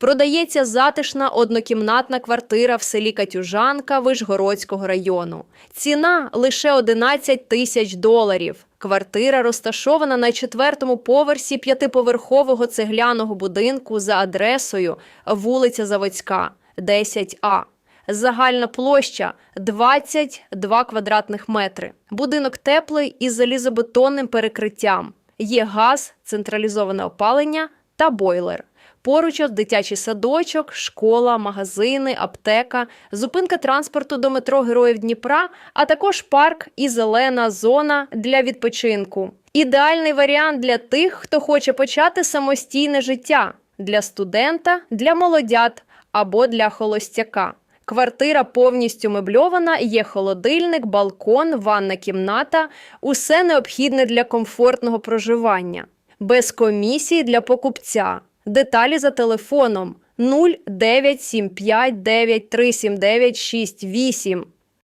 Продається затишна однокімнатна квартира в селі Катюжанка Вишгородського району. Ціна лише 11 тисяч доларів. Квартира розташована на четвертому поверсі п'ятиповерхового цегляного будинку за адресою вулиця Заводська, 10А. Загальна площа 22 квадратних метри. Будинок теплий із залізобетонним перекриттям. Є газ, централізоване опалення та бойлер. Поруч от дитячий садочок, школа, магазини, аптека, зупинка транспорту до метро Героїв Дніпра, а також парк і зелена зона для відпочинку. Ідеальний варіант для тих, хто хоче почати самостійне життя для студента, для молодят або для холостяка. Квартира повністю мебльована, є холодильник, балкон, ванна кімната, усе необхідне для комфортного проживання. Без комісії для покупця. Деталі за телефоном 0975937968.